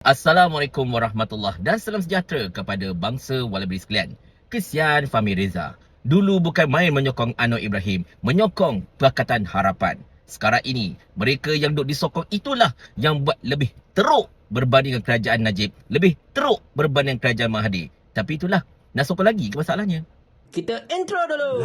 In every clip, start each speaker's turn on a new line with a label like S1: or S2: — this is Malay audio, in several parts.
S1: Assalamualaikum warahmatullahi dan salam sejahtera kepada bangsa walabri sekalian. Kesian Fahmi Reza. Dulu bukan main menyokong Anwar Ibrahim, menyokong Pakatan Harapan. Sekarang ini, mereka yang duduk disokong itulah yang buat lebih teruk berbanding dengan kerajaan Najib, lebih teruk berbanding kerajaan Mahathir. Tapi itulah, nak sokong lagi ke masalahnya?
S2: Kita intro dulu.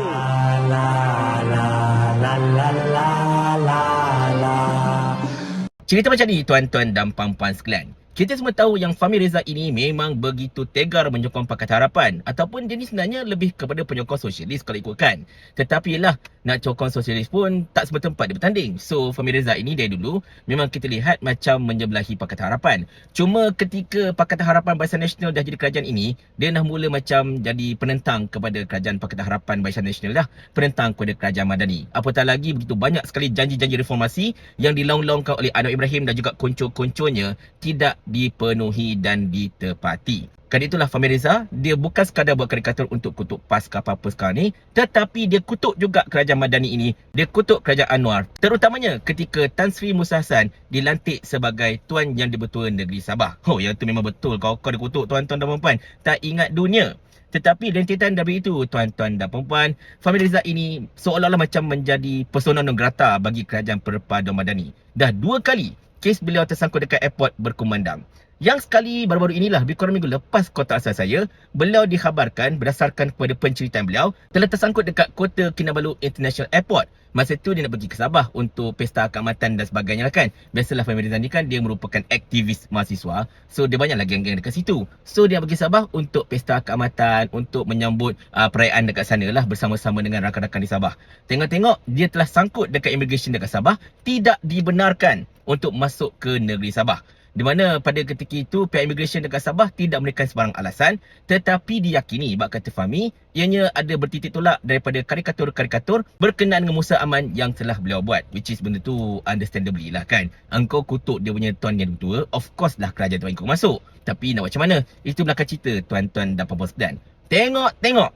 S1: Cerita macam ni tuan-tuan dan puan-puan sekalian. Kita semua tahu yang Fahmi Reza ini memang begitu tegar menyokong Pakatan Harapan ataupun dia ni sebenarnya lebih kepada penyokong sosialis kalau ikutkan. Tetapi lah nak sokong sosialis pun tak semua tempat dia bertanding. So Fahmi Reza ini dari dulu memang kita lihat macam menyebelahi Pakatan Harapan. Cuma ketika Pakatan Harapan Barisan Nasional dah jadi kerajaan ini, dia dah mula macam jadi penentang kepada kerajaan Pakatan Harapan Barisan Nasional dah. Penentang kepada kerajaan Madani. Apatah lagi begitu banyak sekali janji-janji reformasi yang dilaung-laungkan oleh Anwar Ibrahim dan juga konco-konconya tidak dipenuhi dan ditepati. Kerana itulah Fahmi Reza, dia bukan sekadar buat karikatur untuk kutuk PAS ke apa-apa sekarang ni, tetapi dia kutuk juga kerajaan Madani ini, dia kutuk kerajaan Anwar. Terutamanya ketika Tan Sri Musa Hassan dilantik sebagai Tuan Yang Dibertua Negeri Sabah. Oh, yang tu memang betul kau kau dia kutuk tuan-tuan dan puan-puan. Tak ingat dunia. Tetapi rentetan dari itu, tuan-tuan dan perempuan, Fahmi Reza ini seolah-olah macam menjadi persona non grata bagi kerajaan perpaduan Madani. Dah dua kali kes beliau tersangkut dekat airport berkumandang. Yang sekali baru-baru inilah lebih kurang minggu lepas kota asal saya, beliau dikhabarkan berdasarkan kepada penceritaan beliau telah tersangkut dekat kota Kinabalu International Airport. Masa tu dia nak pergi ke Sabah untuk pesta keamatan dan sebagainya lah kan. Biasalah Fahmi Reza ni kan dia merupakan aktivis mahasiswa. So dia banyak lagi geng-geng dekat situ. So dia pergi Sabah untuk pesta keamatan, untuk menyambut uh, perayaan dekat sana lah bersama-sama dengan rakan-rakan di Sabah. Tengok-tengok dia telah sangkut dekat immigration dekat Sabah, tidak dibenarkan untuk masuk ke negeri Sabah. Di mana pada ketika itu pihak immigration dekat Sabah tidak memberikan sebarang alasan tetapi diyakini bak kata Fahmi ianya ada bertitik tolak daripada karikatur-karikatur berkenaan dengan Musa Aman yang telah beliau buat which is benda tu understandably lah kan. Engkau kutuk dia punya tuan yang tua of course lah kerajaan tu kau masuk. Tapi nak macam mana? Itu belakang cerita tuan-tuan dan puan-puan sekalian. Tengok-tengok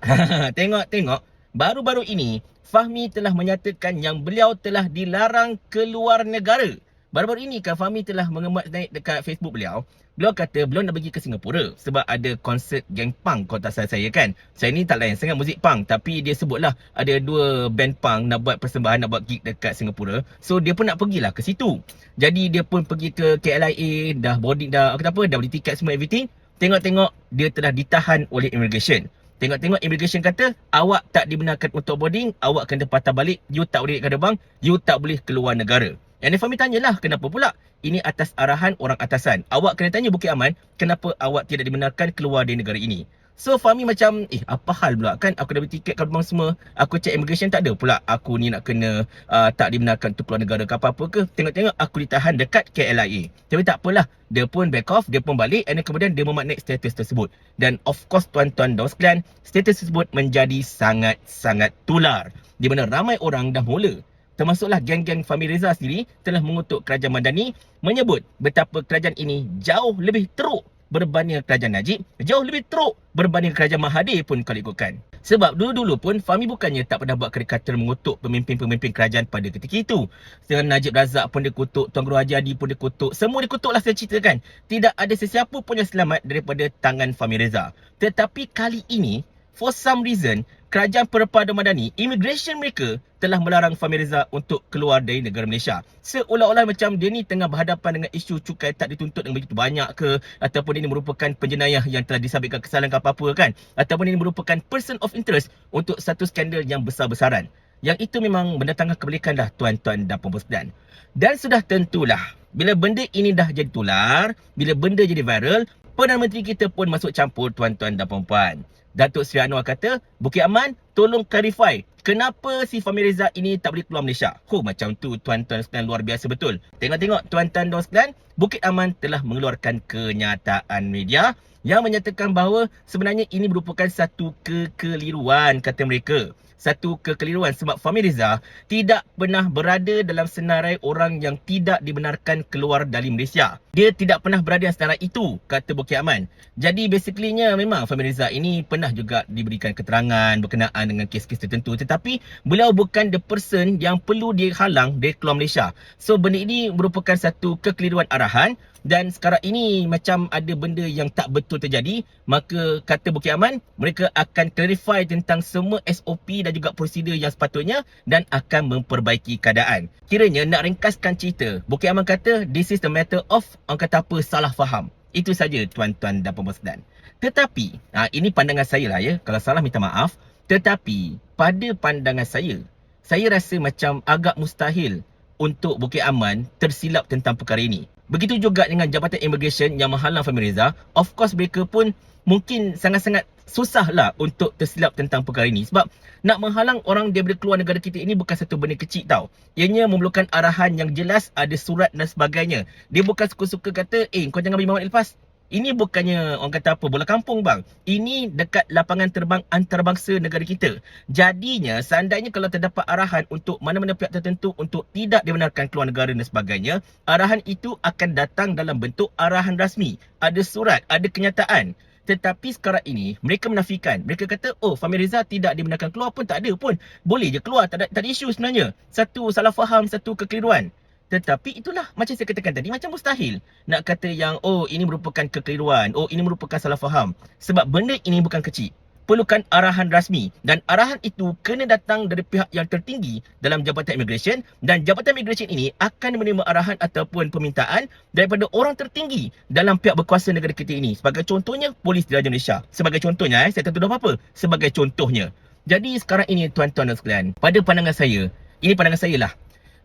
S1: tengok-tengok baru-baru ini Fahmi telah menyatakan yang beliau telah dilarang keluar negara Baru-baru ini Fahmi telah mengemat naik dekat Facebook beliau. Beliau kata beliau nak pergi ke Singapura sebab ada konsert geng punk kota asal saya kan. Saya ni tak lain sangat muzik punk tapi dia sebutlah ada dua band punk nak buat persembahan nak buat gig dekat Singapura. So dia pun nak pergilah ke situ. Jadi dia pun pergi ke KLIA dah boarding dah apa apa dah beli tiket semua everything. Tengok-tengok dia telah ditahan oleh immigration. Tengok-tengok immigration kata awak tak dibenarkan untuk boarding, awak kena patah balik, you tak boleh ke bang, you tak boleh keluar negara. Yang Nefami tanyalah kenapa pula? Ini atas arahan orang atasan. Awak kena tanya Bukit Aman kenapa awak tidak dibenarkan keluar dari negara ini. So Fahmi macam eh apa hal pula? Kan aku dah beli tiket kau semua. Aku cek immigration tak ada pula. Aku ni nak kena uh, tak dibenarkan untuk keluar negara ke apa-apa ke? Tengok-tengok aku ditahan dekat KLIA tapi tak apalah dia pun back off dia pun balik and kemudian dia memaknai status tersebut. Dan of course tuan-tuan dan sekalian status tersebut menjadi sangat-sangat tular. Di mana ramai orang dah mula termasuklah geng-geng Fahmi Reza sendiri telah mengutuk kerajaan Madani menyebut betapa kerajaan ini jauh lebih teruk berbanding kerajaan Najib, jauh lebih teruk berbanding kerajaan Mahathir pun kalau ikutkan. Sebab dulu-dulu pun Fahmi bukannya tak pernah buat karikatur mengutuk pemimpin-pemimpin kerajaan pada ketika itu. Dengan Najib Razak pun dia kutuk, Tuan Guru Haji Adi pun dia kutuk. Semua dia kutuk lah saya ceritakan. Tidak ada sesiapa pun yang selamat daripada tangan Fahmi Reza. Tetapi kali ini, for some reason, kerajaan perpaduan madani, immigration mereka telah melarang Fahmi Reza untuk keluar dari negara Malaysia. Seolah-olah macam dia ni tengah berhadapan dengan isu cukai tak dituntut dengan begitu banyak ke ataupun ini merupakan penjenayah yang telah disabitkan kesalahan ke apa-apa kan ataupun ini merupakan person of interest untuk satu skandal yang besar-besaran. Yang itu memang mendatangkan kebalikan dah tuan-tuan dan puan Dan sudah tentulah bila benda ini dah jadi tular, bila benda jadi viral, Perdana Menteri kita pun masuk campur tuan-tuan dan puan-puan. Datuk Seri Anwar kata, Bukit Aman tolong clarify kenapa si Fahmi Reza ini tak boleh keluar Malaysia. Oh macam tu tuan-tuan sekalian luar biasa betul. Tengok-tengok tuan-tuan dan sekalian, Bukit Aman telah mengeluarkan kenyataan media yang menyatakan bahawa sebenarnya ini merupakan satu kekeliruan kata mereka satu kekeliruan sebab Fahmi Reza tidak pernah berada dalam senarai orang yang tidak dibenarkan keluar dari Malaysia. Dia tidak pernah berada dalam senarai itu, kata Bukit Aman. Jadi basically-nya memang Fahmi Reza ini pernah juga diberikan keterangan berkenaan dengan kes-kes tertentu tetapi beliau bukan the person yang perlu dihalang dari keluar Malaysia. So benda ini merupakan satu kekeliruan arahan dan sekarang ini macam ada benda yang tak betul terjadi maka kata Bukit Aman mereka akan clarify tentang semua SOP dan juga prosedur yang sepatutnya dan akan memperbaiki keadaan. Kiranya nak ringkaskan cerita, Bukit Aman kata this is the matter of orang kata apa salah faham. Itu saja tuan-tuan dan puan dan. Tetapi, ha, ini pandangan saya lah ya. Kalau salah minta maaf. Tetapi, pada pandangan saya, saya rasa macam agak mustahil untuk Bukit Aman tersilap tentang perkara ini. Begitu juga dengan Jabatan Immigration yang menghalang Fahmi Reza. Of course mereka pun mungkin sangat-sangat susah lah untuk tersilap tentang perkara ini. Sebab nak menghalang orang daripada keluar negara kita ini bukan satu benda kecil tau. Ianya memerlukan arahan yang jelas, ada surat dan sebagainya. Dia bukan suka-suka kata, eh kau jangan bagi mamat lepas. Ini bukannya orang kata apa bola kampung bang. Ini dekat lapangan terbang antarabangsa negara kita. Jadinya seandainya kalau terdapat arahan untuk mana-mana pihak tertentu untuk tidak dibenarkan keluar negara dan sebagainya, arahan itu akan datang dalam bentuk arahan rasmi. Ada surat, ada kenyataan. Tetapi sekarang ini mereka menafikan. Mereka kata, oh Fahmi Reza tidak dibenarkan keluar pun tak ada pun. Boleh je keluar, tak ada, tak ada isu sebenarnya. Satu salah faham, satu kekeliruan. Tetapi itulah macam saya katakan tadi macam mustahil nak kata yang oh ini merupakan kekeliruan, oh ini merupakan salah faham. Sebab benda ini bukan kecil. Perlukan arahan rasmi dan arahan itu kena datang dari pihak yang tertinggi dalam Jabatan Immigration dan Jabatan Immigration ini akan menerima arahan ataupun permintaan daripada orang tertinggi dalam pihak berkuasa negara kita ini. Sebagai contohnya Polis Diraja Malaysia. Sebagai contohnya eh saya tak tuduh apa-apa. Sebagai contohnya. Jadi sekarang ini tuan-tuan dan sekalian, pada pandangan saya, ini pandangan saya lah.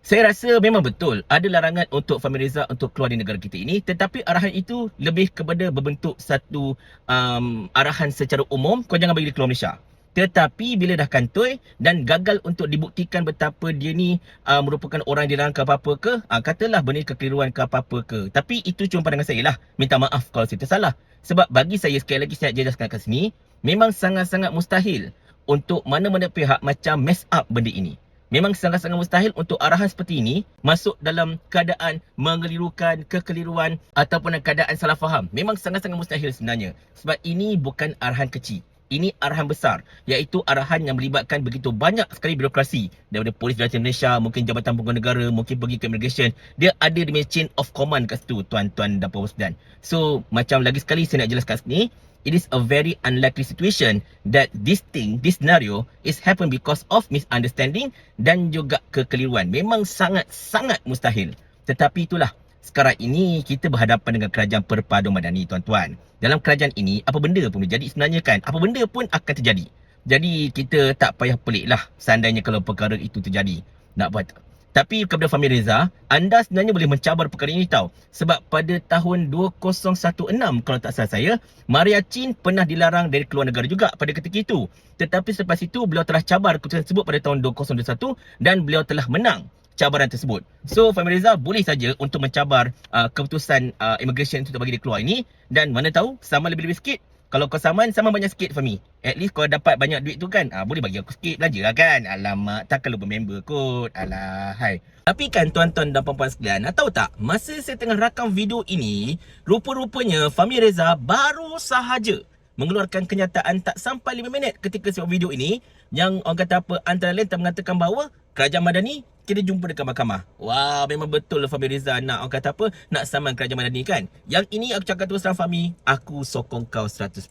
S1: Saya rasa memang betul ada larangan untuk Fahmi Reza untuk keluar di negara kita ini tetapi arahan itu lebih kepada berbentuk satu um, arahan secara umum kau jangan bagi dia keluar Malaysia. Tetapi bila dah kantoi dan gagal untuk dibuktikan betapa dia ni uh, merupakan orang yang dilarang ke apa-apa ke, uh, katalah benda kekeliruan ke apa-apa ke. Tapi itu cuma pandangan saya lah. Minta maaf kalau saya tersalah. Sebab bagi saya sekali lagi saya jelaskan kat sini, memang sangat-sangat mustahil untuk mana-mana pihak macam mess up benda ini. Memang sangat-sangat mustahil untuk arahan seperti ini masuk dalam keadaan mengelirukan, kekeliruan ataupun keadaan salah faham. Memang sangat-sangat mustahil sebenarnya. Sebab ini bukan arahan kecil. Ini arahan besar iaitu arahan yang melibatkan begitu banyak sekali birokrasi daripada Polis Diraja Malaysia, mungkin Jabatan Penguasa Negara, mungkin pergi ke immigration. Dia ada di chain of command kat situ tuan-tuan dan puan-puan. So macam lagi sekali saya nak jelaskan sini, it is a very unlikely situation that this thing, this scenario is happen because of misunderstanding dan juga kekeliruan. Memang sangat-sangat mustahil. Tetapi itulah, sekarang ini kita berhadapan dengan kerajaan perpadu madani tuan-tuan. Dalam kerajaan ini, apa benda pun jadi sebenarnya kan, apa benda pun akan terjadi. Jadi kita tak payah pelik lah seandainya kalau perkara itu terjadi. Nak buat tapi kepada Fahmi Reza, anda sebenarnya boleh mencabar perkara ini tahu. Sebab pada tahun 2016 kalau tak salah saya, Maria Chin pernah dilarang dari keluar negara juga pada ketika itu. Tetapi selepas itu beliau telah cabar keputusan tersebut pada tahun 2021 dan beliau telah menang cabaran tersebut. So Fahmi Reza boleh saja untuk mencabar uh, keputusan uh, immigration untuk bagi dia keluar ini dan mana tahu sama lebih-lebih sikit kalau kau saman, sama banyak sikit Fahmi. At least kau dapat banyak duit tu kan. Ah, boleh bagi aku sikit belanja lah kan. Alamak, takkan lupa member kot. Alah, hai. Tapi kan tuan-tuan dan puan-puan sekalian, nak tahu tak? Masa saya tengah rakam video ini, rupa-rupanya Fahmi Reza baru sahaja mengeluarkan kenyataan tak sampai 5 minit ketika saya video ini yang orang kata apa antara lain tak mengatakan bahawa kerajaan Madani kita jumpa dekat mahkamah. Wah, memang betul lah Fahmi Rizal nak orang kata apa? Nak saman kerajaan Madani kan? Yang ini aku cakap terus terang Fahmi, aku sokong kau 100%.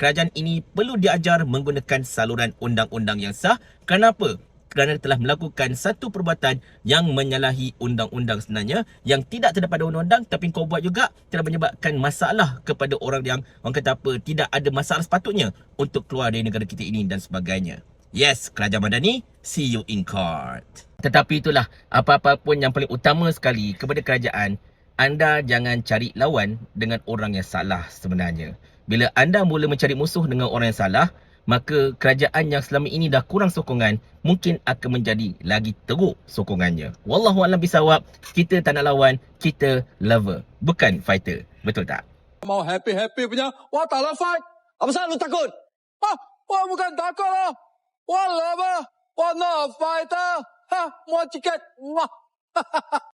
S1: Kerajaan ini perlu diajar menggunakan saluran undang-undang yang sah. Kenapa? Kerana telah melakukan satu perbuatan yang menyalahi undang-undang sebenarnya yang tidak terdapat undang-undang tapi kau buat juga telah menyebabkan masalah kepada orang yang orang kata apa tidak ada masalah sepatutnya untuk keluar dari negara kita ini dan sebagainya. Yes, Kerajaan Madani, see you in court. Tetapi itulah, apa-apa pun yang paling utama sekali kepada kerajaan, anda jangan cari lawan dengan orang yang salah sebenarnya. Bila anda mula mencari musuh dengan orang yang salah, maka kerajaan yang selama ini dah kurang sokongan mungkin akan menjadi lagi teruk sokongannya. Wallahu a'lam bisawab. Kita tak nak lawan, kita lover, bukan fighter. Betul tak?
S3: Mau happy-happy punya, wah tak nak fight. Apa salah lu takut? Ah, wah bukan takut lah. Wah lover, wah no fighter. Ha, mau tiket. Wah.